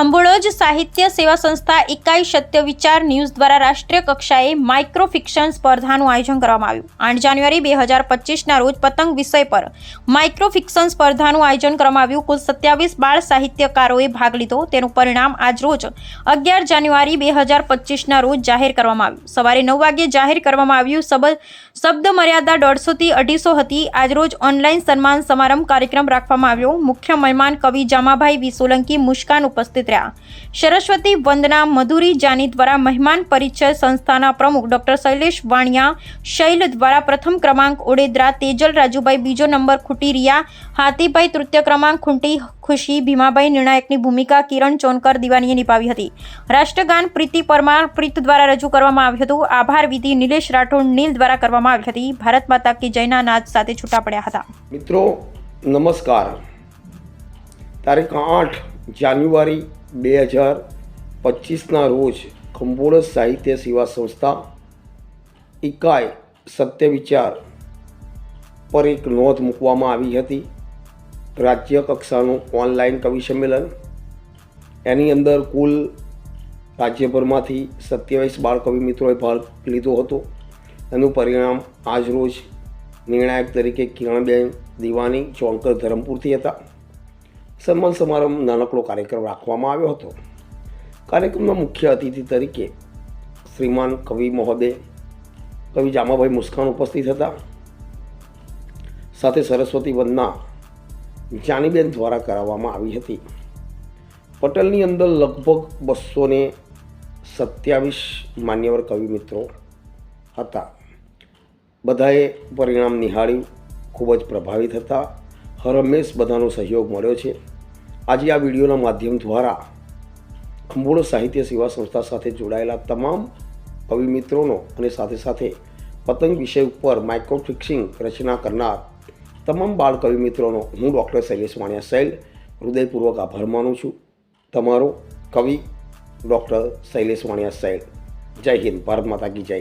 ખંભોળજ સાહિત્ય સેવા સંસ્થા ઇકાઈ સત્ય વિચાર ન્યૂઝ દ્વારા રાષ્ટ્રીય કક્ષાએ માઇક્રો ફિક્શન સ્પર્ધાનું આયોજન કરવામાં આવ્યું. આઠ જાન્યુઆરી બે હજાર પચીસના રોજ પતંગ વિષય પર માઇક્રો ફિક્શન સ્પર્ધાનું આયોજન કરવામાં આવ્યું. કુલ સત્યાવીસ બાળ સાહિત્યકારોએ ભાગ લીધો. તેનું પરિણામ આજ રોજ અગિયાર જાન્યુઆરી બે હજાર પચીસના રોજ જાહેર કરવામાં આવ્યું. સવારે નવ વાગ્યે જાહેર કરવામાં આવ્યું. શબ્દ શબ્દ મર્યાદા દોઢસોથી અઢીસો હતી. આજરોજ ઓનલાઈન સન્માન સમારંભ કાર્યક્રમ રાખવામાં આવ્યો. મુખ્ય મહેમાન કવિ જામાભાઈ વી સોલંકી મુશ્કાન ઉપસ્થિત રહ્યા સરસ્વતી વંદના મધુરી જાની દ્વારા મહેમાન પરિચય સંસ્થાના પ્રમુખ ડોક્ટર શૈલેષ વાણિયા, શૈલ દ્વારા પ્રથમ ક્રમાંક ઓડેદરા, તેજલ રાજુભાઈ, બીજો નંબર ખુટીરિયા હાથીભાઈ તૃતીય ક્રમાંક ખૂંટી ખુશી, ભીમાભાઈ નિર્ણાયકની ભૂમિકા, કિરણ ચોનકર દિવાનીએ નિભાવી હતી. રાષ્ટ્રગાન પ્રીતિ પરમાર પ્રીત દ્વારા રજૂ કરવામાં આવ્યું હતું. આભાર વિધિ નિલેશ રાઠોડ નીલ દ્વારા કરવામાં આવી હતી. ભારત માતા કી જયના નાદ સાથે છૂટા પડ્યા હતા. મિત્રો, નમસ્કાર. તારીખ આઠ જાન્યુઆરી બે હજાર પચીસના રોજ ખંભોળજ સાહિત્ય સેવા સંસ્થા ઇકાઈ સત્ય વિચાર પર એક નોંધ મૂકવામાં આવી હતી. રાજ્ય કક્ષાનું ઓનલાઈન કવિ સંમેલન. એની અંદર કુલ રાજ્યભરમાંથી સત્યાવીસ બાળ કવિ મિત્રોએ ભાગ લીધો હતો. એનું પરિણામ આજરોજ નિર્ણાયક તરીકે કિરણબેન દિવાની ચોંકર ધરમપુરથી હતા. સન્માન સમારંભ નાનકડો કાર્યક્રમ રાખવામાં આવ્યો હતો. કાર્યક્રમના મુખ્ય અતિથિ તરીકે શ્રીમાન કવિ મહોદય, કવિ જામાભાઈ મુસ્કાન ઉપસ્થિત હતા. સાથે સરસ્વતી વંદના જાનીબેન દ્વારા કરાવવામાં આવી હતી. પટેલની અંદર લગભગ બસો ને સત્યાવીસ માન્યવર કવિ મિત્રો હતા. બધાએ પરિણામ નિહાળ્યું, ખૂબ જ પ્રભાવિત હતા. હરમેશ બધાનો સહયોગ મળ્યો છે. આજે આ વિડીયોના માધ્યમ દ્વારા મૂળ સાહિત્ય સેવા સંસ્થા સાથે જોડાયેલા તમામ કવિ મિત્રોનો અને સાથે સાથે પતંગ વિષય ઉપર માઇક્રો ફિક્સિંગ રચના કરનાર તમામ બાળ કવિ મિત્રોનો હું ડૉક્ટર શૈલેષ વાણિયા સૈલ હૃદયપૂર્વક આભાર માનું છું. તમારો કવિ ડૉક્ટર શૈલેષ વાણિયા સૈલ. જય હિન્દ, ભારત માતા કી જય.